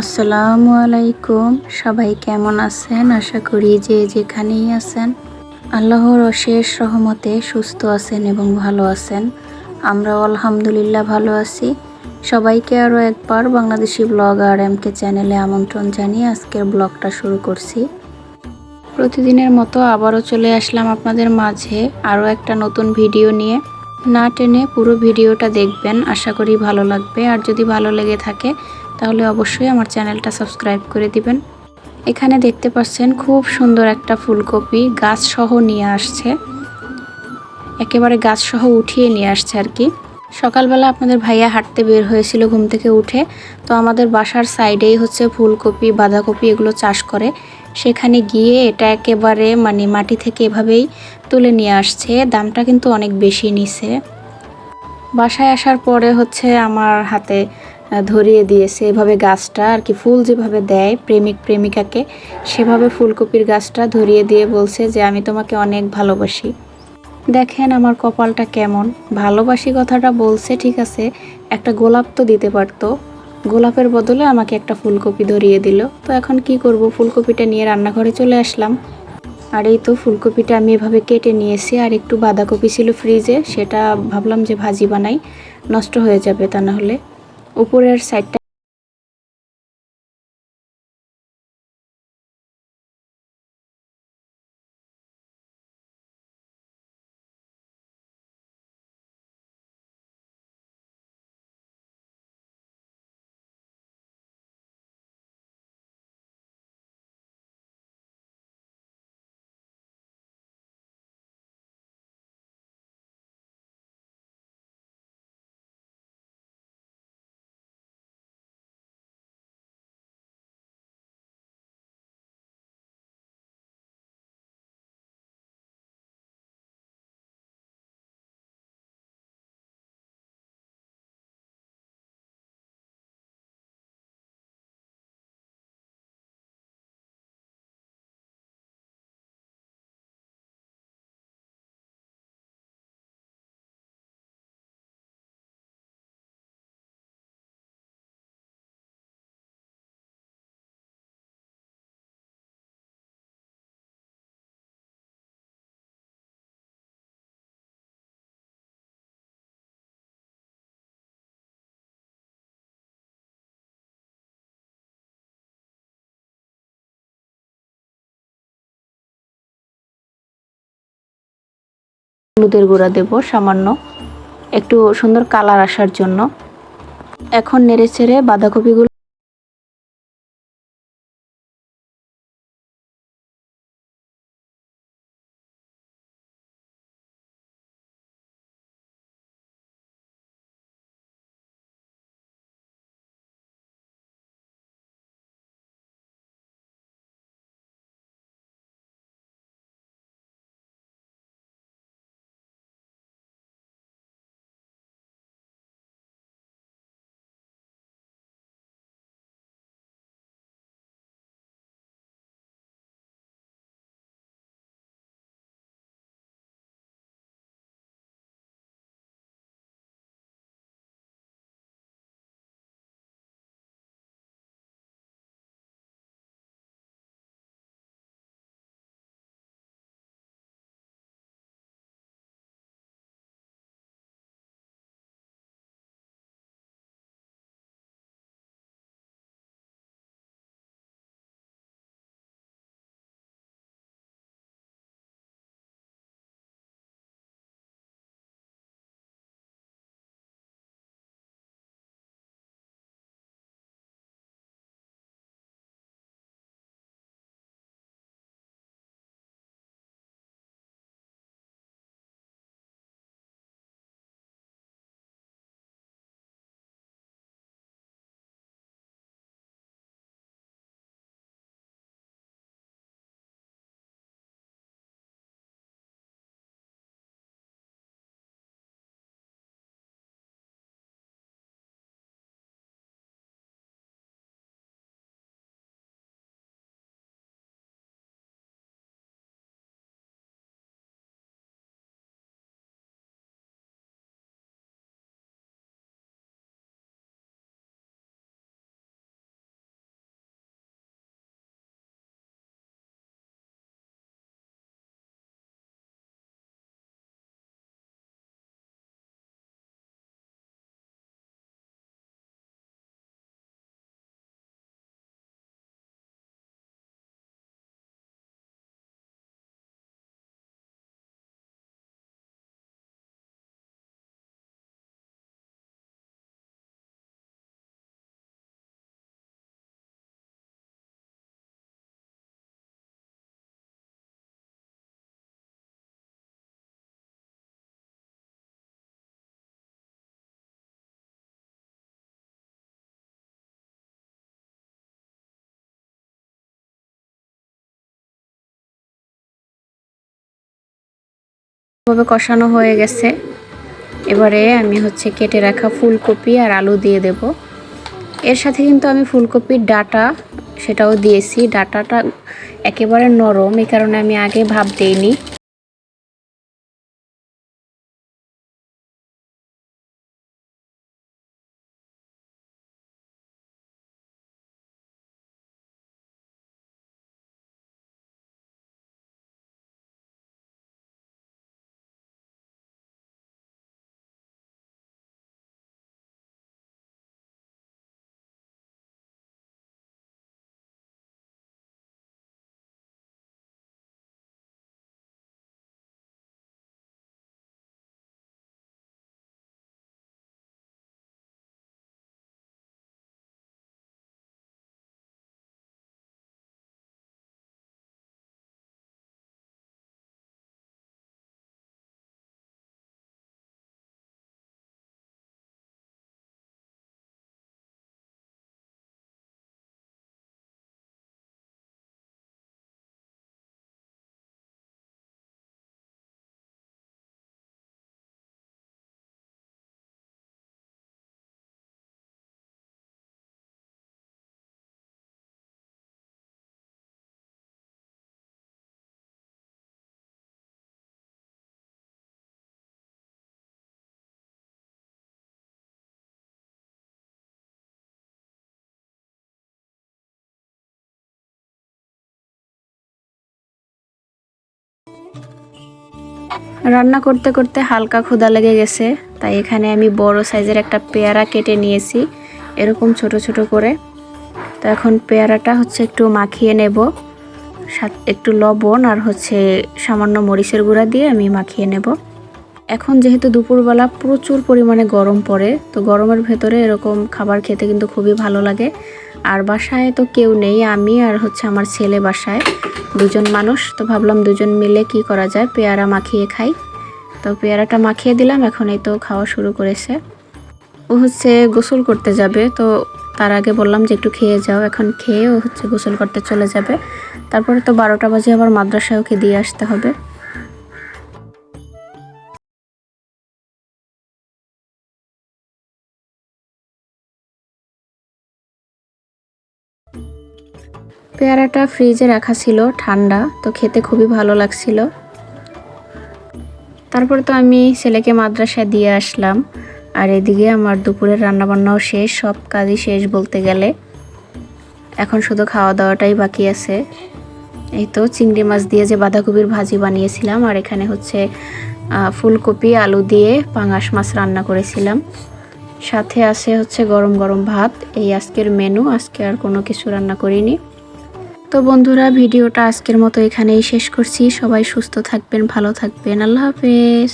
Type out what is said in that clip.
আসসালামু আলাইকুম। সবাই কেমন আছেন? আশা করি যে যেখানেই আছেন, আল্লাহর অশেষ রহমতে সুস্থ আছেন এবং ভালো আছেন। আমরা আলহামদুলিল্লাহ ভালো আছি। সবাইকে আরও একবার বাংলাদেশি ব্লগ আর এমকে চ্যানেলে আমন্ত্রণ জানিয়ে আজকের ব্লগটা শুরু করছি। প্রতিদিনের মতো আবারও চলে আসলাম আপনাদের মাঝে আরও একটা নতুন ভিডিও নিয়ে। না টেনে পুরো ভিডিওটা দেখবেন, আশা করি ভালো লাগবে। আর যদি ভালো লেগে থাকে তাহলে অবশ্যই আমার চ্যানেলটা সাবস্ক্রাইব করে দিবেন। এখানে দেখতে পাচ্ছেন খুব সুন্দর একটা ফুলকপি গাছ সহ নিয়ে আসছে। একেবারে গাছ সহ উঠিয়ে নিয়ে আসছে আর কি। সকালবেলা আপনাদের ভাইয়া হাঁটতে বের হয়েছিল ঘুম থেকে উঠে। তো আমাদের বাসার সাইডেই হচ্ছে ফুলকপি, বাঁধাকপি এগুলো চাষ করে। সেখানে গিয়ে এটা একেবারে মানে মাটি থেকে এভাবেই তুলে নিয়ে আসছে। দামটা কিন্তু অনেক বেশি নিছে। বাসায় আসার পরে হচ্ছে আমার হাতে ধরিয়ে দিয়েছে। এভাবে গাছটা আর কি ফুল যেভাবে দেয়, প্রেমিক প্রেমিকাকে, সেভাবে ফুলকপির গাছটা ধরিয়ে দিয়ে বলছে যে, আমি তোমাকে অনেক ভালোবাসি। দেখেন আমার কপালটা কেমন। ভালোবাসি কথাটা বলছে, ঠিক আছে, একটা গোলাপ তো দিতে পারতো। গোলাপের বদলে আমাকে একটা ফুলকপি ধরিয়ে দিল। তো এখন কি করব? ফুলকপিটা নিয়ে রান্নাঘরে চলে আসলাম। আর এই তো ফুলকপিটা আমি এভাবে কেটে নিয়েছি। আর একটু বাঁধাকপি ছিল ফ্রিজে, সেটা ভাবলাম যে ভাজি বানাই, নষ্ট হয়ে যাবে তা না হলে। উপরের সাইডটা হলুদের গুঁড়া দেব সামান্য। একটু সুন্দর কালার আসার জন্য। এখন নেড়ে ছেড়ে বাঁধাকপিগুলো ভাবে কষানো হয়ে গেছে। এবারে আমি হচ্ছে কেটে রাখা ফুলকপি আর আলু দিয়ে দেব। এর সাথে কিন্তু আমি ফুলকপির ডাটা সেটাও দিয়েছি। ডাটাটা একেবারে নরম, এই কারণে আমি আগে ভাব দেইনি। রান্না করতে করতে হালকা ক্ষুধা লেগে গেছে, তাই এখানে আমি বড় সাইজের একটা পেয়ারা কেটে নিয়েছি, এরকম ছোট ছোট করে। তো এখন পেয়ারাটা হচ্ছে একটু মাখিয়ে নেব। একটু লবণ আর হচ্ছে সামান্য মরিচের গুঁড়া দিয়ে আমি মাখিয়ে নেব। এখন যেহেতু দুপুরবেলা প্রচুর পরিমাণে গরম পড়ে, তো গরমের ভেতরে এরকম খাবার খেতে কিন্তু খুবই ভালো লাগে। আর বাসায় তো কেউ নেই, আমি আর হচ্ছে আমার ছেলে বাসায়। দুজন মানুষ, তো ভাবলাম দুজন মিলে কি করা যায়, পেয়ারা মাখিয়ে খাই। তো পেয়ারাটা মাখিয়ে দিলাম, এখন এই তো খাওয়া শুরু করেছে। ও হচ্ছে গোসল করতে যাবে, তো তার আগে বললাম যে একটু খেয়ে যাও, এখন খেয়ে ও হচ্ছে গোসল করতে চলে যাবে। তারপরে তো বারোটা বাজে, আবার মাদ্রাসায় ওকে দিয়ে আসতে হবে। পেয়ারাটা ফ্রিজে রাখা ছিল, ঠান্ডা, তো খেতে খুবই ভালো লাগছিল। তারপর তো আমি ছেলেকে মাদ্রাসায় দিয়ে আসলাম। আর এদিকে আমার দুপুরের রান্নাবান্নাও শেষ, সব কাজই শেষ বলতে গেলে। এখন শুধু খাওয়া দাওয়াটাই বাকি আছে। এই তো চিংড়ি মাছ দিয়ে যে বাঁধাকপির ভাজি বানিয়েছিলাম, আর এখানে হচ্ছে ফুলকপি, আলু দিয়ে পাঙাশ মাছ রান্না করেছিলাম। সাথে আছে হচ্ছে গরম গরম ভাত, এই আজকের মেনু আজকে আর কোনো কিছু রান্না করিনি। তো বন্ধুরা, ভিডিওটা আজকের মতো এখানেই শেষ করছি। সবাই সুস্থ থাকবেন, ভালো থাকবেন। আল্লাহ হাফেজ।